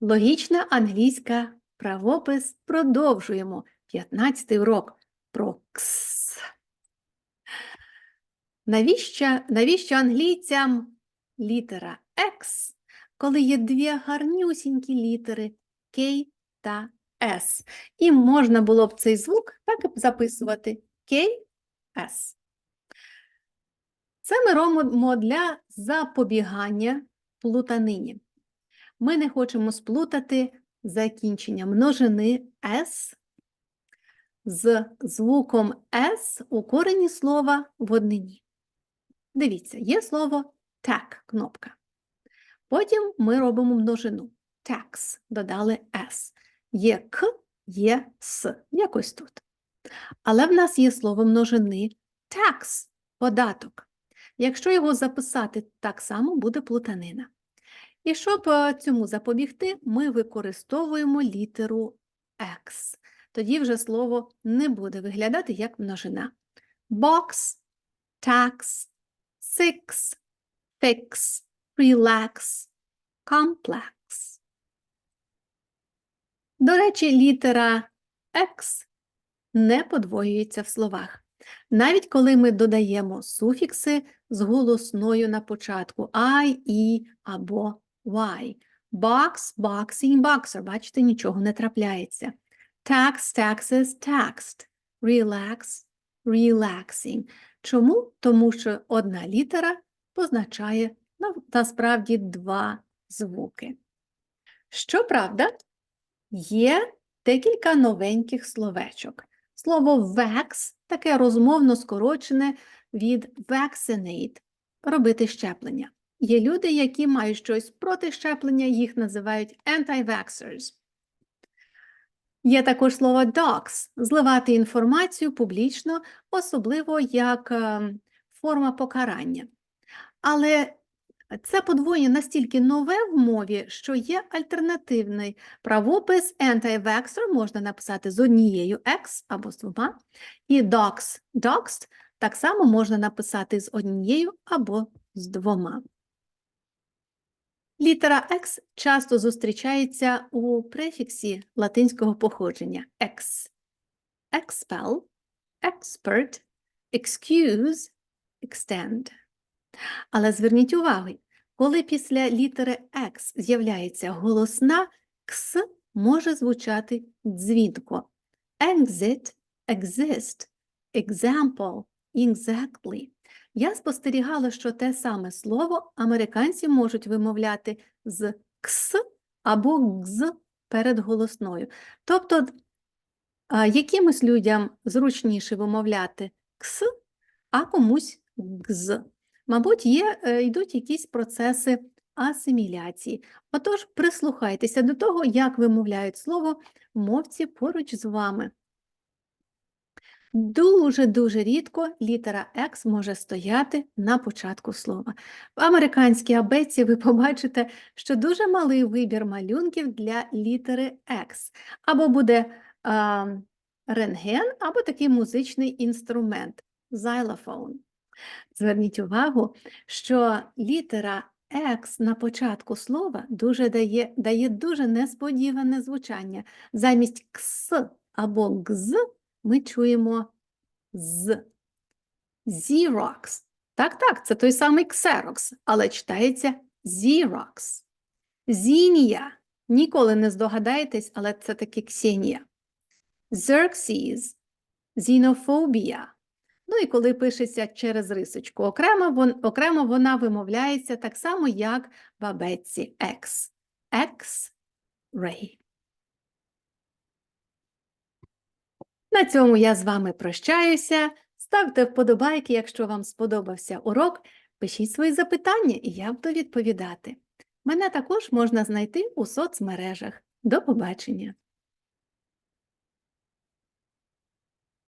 Логічна англійська правопис продовжуємо. 15-й урок про кс. Навіщо, навіщо англійцям літера X, коли є дві гарнюсінькі літери K та S? І можна було б цей звук так і записувати KS. Це ми робимо для запобігання плутанині. Ми не хочемо сплутати закінчення множини S з звуком S у корені слова в однині. Дивіться, є слово tag, кнопка. Потім ми робимо множину. Tax, додали S. Є К, є С, якось тут. Але в нас є слово множини tax, податок. Якщо його записати так само, буде плутанина. І щоб е, цьому запобігти, ми використовуємо літеру X. Тоді вже слово не буде виглядати як множина. Box, tax, six, fix, relax, complex. До речі, літера X не подвоюється в словах. Навіть коли ми додаємо суфікси з голосною на початку I, E або Y. Box, boxing, boxer. Бачите, нічого не трапляється. Tax, taxes, taxed. Relax, relaxing. Чому? Тому що одна літера позначає на- насправді два звуки. Щоправда, є декілька новеньких словечок. Слово vax таке розмовно скорочене від vaccinate – робити щеплення. Є люди, які мають щось проти щеплення, їх називають anti-vaxxers. Є також слово dox – зливати інформацію публічно, особливо як е, форма покарання. Але це подвоєння настільки нове в мові, що є альтернативний правопис anti-vaxxer можна написати з однією X або з двома, і dox, doxed так само можна написати з однією або з двома. Літера X часто зустрічається у префіксі латинського походження ex, expel, expert, excuse, extend. Але зверніть увагу, коли після літери X з'являється голосна, кс може звучати дзвінко. Exit, exist, example, exactly. Я спостерігала, що те саме слово американці можуть вимовляти з кс або гз перед голосною. Тобто, якимось людям зручніше вимовляти кс, а комусь гз. Мабуть, є, е, йдуть якісь процеси асиміляції. Отож, прислухайтеся до того, як вимовляють слово мовці поруч з вами. Дуже-дуже рідко літера X може стояти на початку слова. В американській абетці ви побачите, що дуже малий вибір малюнків для літери X. Або буде а, рентген, або такий музичний інструмент – xylophone. Зверніть увагу, що літера X на початку слова дуже дає, дає дуже несподіване звучання. Замість кс або гз ми чуємо з. Xerox. Так, так, це той самий Xerox, але читається Xerox. Зінія. Ніколи не здогадаєтесь, але це таки Ксенія. Xerxes. Xenophobia. Ну і коли пишеться через рисочку окремо, вон, окремо вона вимовляється так само, як в абетці X. X-ray. На цьому я з вами прощаюся. Ставте вподобайки, якщо вам сподобався урок. Пишіть свої запитання, і я буду відповідати. Мене також можна знайти у соцмережах. До побачення!